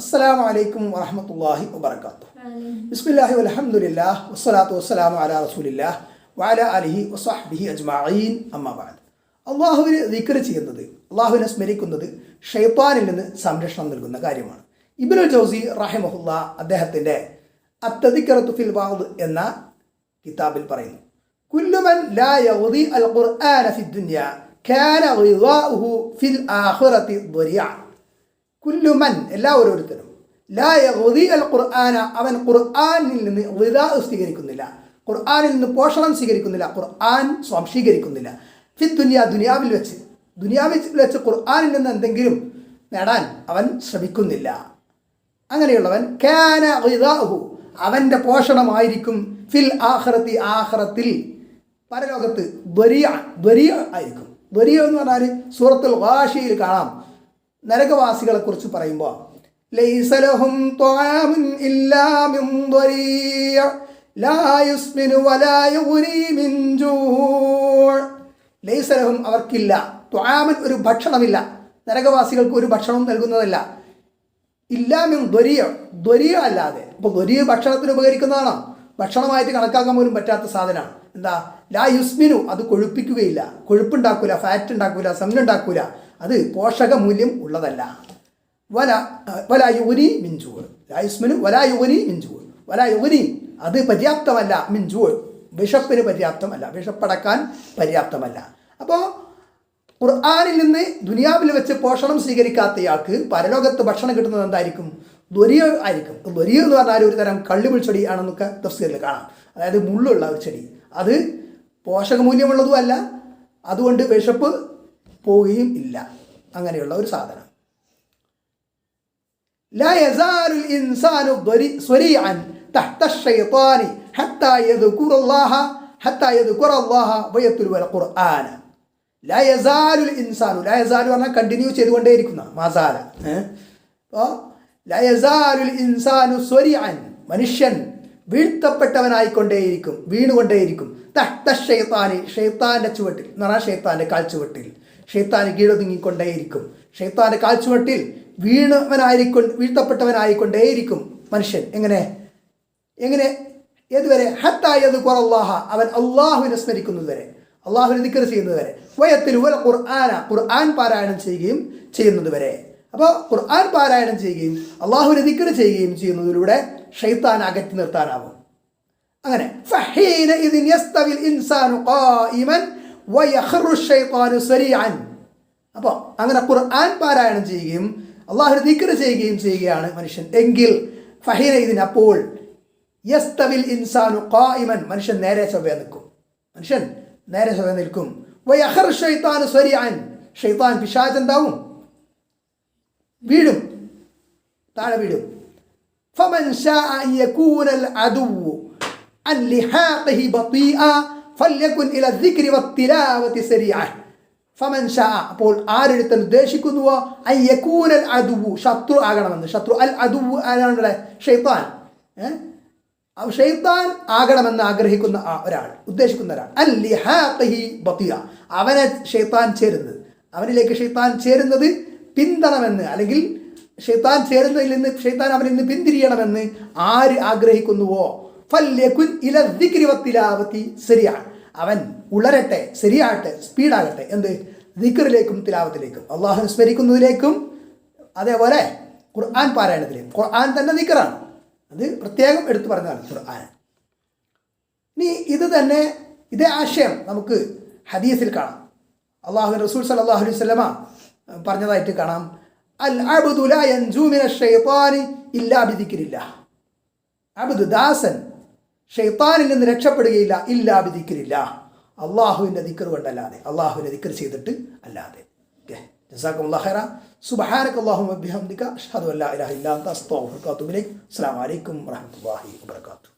അസ്സലാമു അലൈക്കും വറഹമത്തല്ലാഹി വബർക്കാത്തു ബിസ്മില്ലാഹി വൽഹംദുലില്ലാ വസ്സലാത്തു വസ്സലാമു അലാ റസൂലില്ലാ വാല അലിഹി വസഹ്ബിഹി അജ്മഈൻ അമ്മാ ബഅദ്. അള്ളാഹുവിന് ദിക്ർ ചെയ്യുന്നത് അള്ളാഹുവിനെ സ്മരിക്കുന്നത് ഷെയ്ത്താനിൽ നിന്ന് സംരക്ഷണം നൽകുന്ന കാര്യമാണ്. ഇബ്നുൽ ജൗസി റഹിമഹുല്ല അദ്ദേഹത്തിന്റെ അത്തദിക്കറത്തു ഫിൽ വാദ് എന്ന കിതാബിൽ പറയുന്നു. കുല്ലുമൻ ലാ യൗദി അൽ ഖുർആന ഫി ദുനിയ കാന ഫിൽ ആഖിറതി ദുരിയ. കുല്ലുമൻ എല്ലാ ഓരോരുത്തരും. ലാ യഗ്ദി അൽ ഖുർആന അവൻ ഖുർആാനിൽ നിന്ന് വിതാ സ്വീകരിക്കുന്നില്ല. ഖുർആാനിൽ നിന്ന് പോഷണം സ്വീകരിക്കുന്നില്ല. ഖുർആൻ സ്വാംശീകരിക്കുന്നില്ല ഫി ദുനിയ ദുനിയാവിൽ വെച്ച്. ദുനിയാവിൽ വെച്ച് ഖുർആാനിൽ നിന്ന് എന്തെങ്കിലും നേടാൻ അവൻ ശ്രമിക്കുന്നില്ല. അങ്ങനെയുള്ളവൻ കാന ഗിദാഹു അവന്റെ പോഷണമായിരിക്കും ഫിൽ ആഹ്റത്തി ആഹ്റത്തിൽ പരലോകത്ത് ദ്വരിയ ദ്വരിയ ആയിരിക്കും. ദ്വരിയ എന്ന് പറഞ്ഞാൽ സൂറത്തുൽ വാഷിയിൽ കാണാം. നരകവാസികളെ കുറിച്ച് പറയുമ്പോൾ ലൈസലഹും ഇല്ലാമിൻ ലാ യുസ്മിനു വലാ ലൈസലഹും അവർക്കില്ല. ത്വാമൻ ഒരു ഭക്ഷണമില്ല. നരകവാസികൾക്ക് ഒരു ഭക്ഷണവും നൽകുന്നതല്ല. ഇല്ലാമ്യം ദ്വരിയ ദ്വരിയ അല്ലാതെ. അപ്പോൾ ദ്വരിയ ഭക്ഷണത്തിന് ഉപകരിക്കുന്നതാണോ? ഭക്ഷണമായിട്ട് കണക്കാക്കാൻ പോലും പറ്റാത്ത സാധനമാണ്. എന്താ? ലാ യുസ്മിനു അത് കൊഴുപ്പിക്കുകയില്ല. കൊഴുപ്പുണ്ടാക്കൂല ഫാറ്റ് ഉണ്ടാക്കൂല സെമൻ ഉണ്ടാക്കൂല അത് പോഷക മൂല്യം ഉള്ളതല്ല. വല വല യുവനി മിഞ്ചുവൾ ആയുസ്മനു യുസ്മിനു വല യുവനി മിഞ്ചുവൾ വല യുവനി അത് പര്യാപ്തമല്ല മിഞ്ചുവൾ വിഷപ്പിന് പര്യാപ്തമല്ല വിഷപ്പടക്കാൻ പര്യാപ്തമല്ല. അപ്പോൾ ഖുർആാനിൽ നിന്ന് ദുനിയാവിൽ വെച്ച് പോഷണം സ്വീകരിക്കാത്തയാൾക്ക് പരലോകത്ത് ഭക്ഷണം കിട്ടുന്നത് എന്തായിരിക്കും? ദ്വരിയ ആയിരിക്കും. ദ്വരിയ എന്ന് പറഞ്ഞാൽ ഒരു തരം കള്ളിമുൾ ചെടി ആണെന്നൊക്കെ തഫ്സീറിൽ കാണാം. അതായത് മുള്ളുള്ള ഒരു ചെടി. അത് പോഷകമൂല്യമുള്ളതുമല്ല അതുകൊണ്ട് വിശപ്പ് പോവുകയും ഇല്ല അങ്ങനെയുള്ള ഒരു സാധനം لا يزال الإنسان ضري- صريعا تحت الشيطان حتى يذكر الله حتى يذكر الله ويتلو القرآن لا يزال الإنسان لا يزال പറഞ്ഞാൽ കണ്ടിന്യൂ ചെയ്തുകൊണ്ടേയിരിക്കുന്ന മാസാല അപ്പോൾ لا يزال الإنسان صريعا മനുഷ്യൻ വീഴ്ത്തപ്പെട്ടവനായിക്കൊണ്ടേയിരിക്കും വീണുകൊണ്ടേയിരിക്കും തഹ്ത ഷെയ്ത്താനി ഷെയ്ത്താൻ്റെ ചുവട്ടിൽ എന്ന് പറഞ്ഞാൽ ഷെയ്ത്താൻ്റെ കാൽച്ചുവട്ടിൽ ഷെയ്ത്താന് കീഴൊതുങ്ങിക്കൊണ്ടേയിരിക്കും. ഷെയ്ത്താന്റെ കാഴ്ചവട്ടിൽ വീണവനായിരിക്കും വീഴ്ത്തപ്പെട്ടവനായിക്കൊണ്ടേയിരിക്കും മനുഷ്യൻ. എങ്ങനെ? എങ്ങനെ? ഏതുവരെ? ഹത്തായത് കുറല്ലാഹ അവൻ അള്ളാഹുവിനെ സ്മരിക്കുന്നതുവരെ. അള്ളാഹുവിനെ ദിക്കർ ചെയ്യുന്നതുവരെ. വയത്തിൽ ഒരു ഖുർആന ഖുർആൻ പാരായണം ചെയ്യുകയും ചെയ്യുന്നതുവരെ. അപ്പോൾ ഖുർആൻ പാരായണം ചെയ്യുകയും അള്ളാഹുവിനെ ദിക്കർ ചെയ്യുകയും ചെയ്യുന്നതിലൂടെ ഷെയ്ത്താൻ അകറ്റി നിർത്താനാവും. അങ്ങനെ. ഫഹീന ഖായിമൻ അപ്പോൾ അങ്ങനെ ഖുർആൻ പാരായണം ചെയ്യുകയും അള്ളാഹു ദിക്കർ ചെയ്യുകയും ചെയ്യുകയാണ് മനുഷ്യൻ. എങ്കിൽ ഫഹീന ഇതിന് അപ്പോൾ യസ്തവിൽ ഇൻസാനു ഖായിമൻ. മനുഷ്യൻ നേരെ ചൊവ്വേ നിൽക്കും. മനുഷ്യൻ നേരെ ചൊവ്വേ നിൽക്കും. വൈ അഹർ ഷെയ്ത്താനു സ്വരിയാൻ ഷെയ്ത്താൻ പിശാജ് എന്താവും വീഴും. താഴെ വീഴും. ഫമൻ ഷാ യകൂനൽ അദുവു അൻ ലിഹാഖിഹി ബതീഅ ഫല്യക്കുൻ ഇല ദിക്രിവ തിലാവത്തി ശരിയാൻ ഫമൻ ഷാ അപ്പോൾ ആരെഴുത്തൻ ഉദ്ദേശിക്കുന്നുവോ ഐ അൽ അദുവു. ശത്രു ആകണമെന്ന്. ശത്രു അൽ അതുവു ആരാണ് ഷെയ്ത്താൻ. ഷെയ്ത്താൻ ആകണമെന്ന് ആഗ്രഹിക്കുന്ന ഒരാൾ ഉദ്ദേശിക്കുന്ന ഒരാൾ. അൽ ലിഹാഖി ബത്തിയ അവനെ ഷെയ്ത്താൻ ചേരുന്നത്. അവനിലേക്ക് ഷെയ്ത്താൻ ചേരുന്നത് പിന്തണമെന്ന് അല്ലെങ്കിൽ ഷെയ്ത്താൻ ചേരുന്നതിൽ നിന്ന് ഷെയ്ത്താൻ അവനിൽ നിന്ന് പിന്തിരിയണമെന്ന് ആര് ആഗ്രഹിക്കുന്നുവോ? ശരിയാണ്. അവൻ ഉളരട്ടെ ശരിയാകട്ടെ സ്പീഡാകട്ടെ. എന്ത്? ദിക്കറിലേക്കും തിലാവത്തിലേക്കും. അള്ളാഹു സ്മരിക്കുന്നതിലേക്കും അതേപോലെ ഖുർആൻ പാരായണത്തിലേക്കും. ഖുർആൻ തന്നെ ദിക്കറാണ് അത് പ്രത്യേകം എടുത്തു പറഞ്ഞതാണ് ഖുർആൻ. ഇനി ഇത് തന്നെ ഇതേ ആശയം നമുക്ക് ഹദീസിൽ കാണാം. അള്ളാഹു റസൂൽ സല്ലല്ലാഹു അലൈഹി വസല്ലമ പറഞ്ഞതായിട്ട് കാണാം. അൽ അബ്ദു ലാ യൻജു ഇല്ലാ അബ്ദു ദാസൻ ഷെയ്ത്താനിൽ നിന്ന് രക്ഷപ്പെടുകയില്ല ഇല്ലാ ബിദിക്രില്ല അള്ളാഹുവിന്റെ ദിക്കർ കൊണ്ടല്ലാതെ അള്ളാഹുവിന്റെ ദിക്കർ ചെയ്തിട്ട് അല്ലാതെ. ഓക്കെ? അള്ളാഹറ സുബഹാനക്ക് അള്ളാഹു ബിഹംദിക അഷ്ഹദു അല്ലാ ഇലാഹ ഇല്ലാ അസ്തഗ്ഫിറുക വഅത്തുബു ഇലൈക്. അലൈക്കും വബറകാതുഹു.